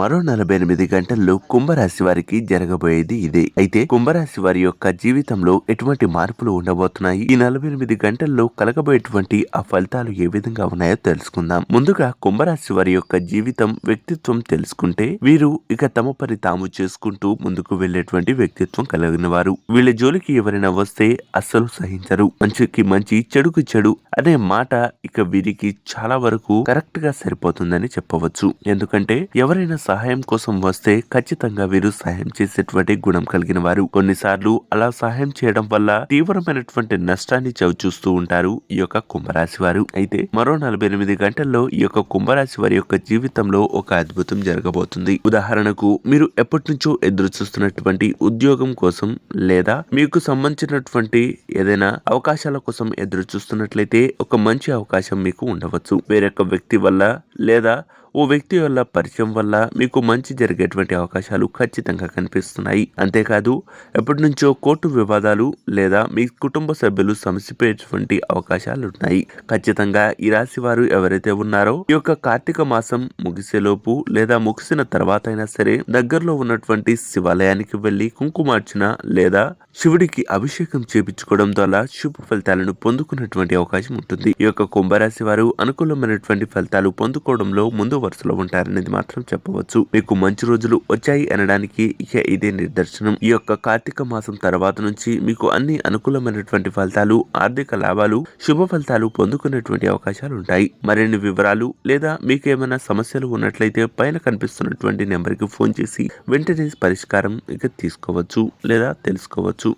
మరో నలభై ఎనిమిది గంటల్లో కుంభరాశి వారికి జరగబోయేది ఇదే. అయితే కుంభరాశి వారి యొక్క జీవితంలో ఎటువంటి మార్పులు ఉండబోతున్నాయి? ఈ నలభై ఎనిమిది గంటల్లో కలగబోయేటువంటి ఆ ఫలితాలు ఏ విధంగా ఉన్నాయో తెలుసుకుందాం. ముందుగా కుంభరాశి వారి యొక్క జీవితం వ్యక్తిత్వం తెలుసుకుంటే వీరు ఇక తమ పని తాము చేసుకుంటూ ముందుకు వెళ్ళేటువంటి వ్యక్తిత్వం కలిగిన వారు. వీళ్ళ జోలికి ఎవరైనా వస్తే అస్సలు సహించరు. మంచికి మంచి చెడుకు చెడు అనే మాట ఇక వీరికి చాలా వరకు కరెక్ట్గా సరిపోతుందని చెప్పవచ్చు. ఎందుకంటే ఎవరైనా సహాయం కోసం వస్తే ఖచ్చితంగా వీరు సహాయం చేసేటువంటి గుణం కలిగిన వారు. కొన్నిసార్లు అలా సహాయం చేయడం వల్ల తీవ్రమైనటువంటి నష్టాన్ని చవిచూస్తూ ఉంటారు ఈ యొక్క కుంభరాశి వారు. అయితే మరో నలభై ఎనిమిది గంటల్లో ఈ యొక్క కుంభరాశి వారి యొక్క జీవితంలో ఒక అద్భుతం జరగబోతుంది. ఉదాహరణకు మీరు ఎప్పటి నుంచో ఎదురు చూస్తున్నటువంటి ఉద్యోగం కోసం లేదా మీకు సంబంధించినటువంటి ఏదైనా అవకాశాల కోసం ఎదురు చూస్తున్నట్లయితే ఒక మంచి అవకాశం మీకు ఉండవచ్చు. వేరొక వ్యక్తి వల్ల లేదా ఓ వ్యక్తి వల్ల పరిచయం వల్ల మీకు మంచి జరిగేటువంటి అవకాశాలు ఖచ్చితంగా కనిపిస్తున్నాయి. అంతేకాదు ఎప్పటి నుంచో కోర్టు వివాదాలు లేదా మీ కుటుంబ సభ్యులు సమసిపోయేటువంటి అవకాశాలు ఉన్నాయి ఖచ్చితంగా ఈ రాశి వారు ఎవరైతే ఉన్నారో ఈ యొక్క కార్తీక మాసం ముగిసేలోపు లేదా ముగిసిన తర్వాత అయినా సరే దగ్గరలో ఉన్నటువంటి శివాలయానికి వెళ్ళి కుంకుమార్చన లేదా శివుడికి అభిషేకం చేపించుకోవడం ద్వారా శుభ ఫలితాలను పొందుకున్నటువంటి అవకాశం ఉంటుంది. ఈ యొక్క కుంభరాశి వారు అనుకూలమైనటువంటి ఫలితాలు పొందుకోవడంలో ముందు వరుసలో ఉంటారనేది మాత్రం చెప్పవచ్చు. మీకు మంచి రోజులు వచ్చాయి అనడానికి ఇక ఇదే నిదర్శనం. ఈ యొక్క కార్తీక మాసం తర్వాత నుంచి మీకు అన్ని అనుకూలమైనటువంటి ఫలితాలు ఆర్థిక లాభాలు శుభ ఫలితాలు పొందుకునేటువంటి అవకాశాలు ఉంటాయి. మరిన్ని వివరాలు లేదా మీకు ఏమైనా సమస్యలు ఉన్నట్లయితే పైన కనిపిస్తున్నటువంటి నెంబర్కి ఫోన్ చేసి వెంటనే పరిష్కారం ఇక తీసుకోవచ్చు లేదా తెలుసుకోవచ్చు.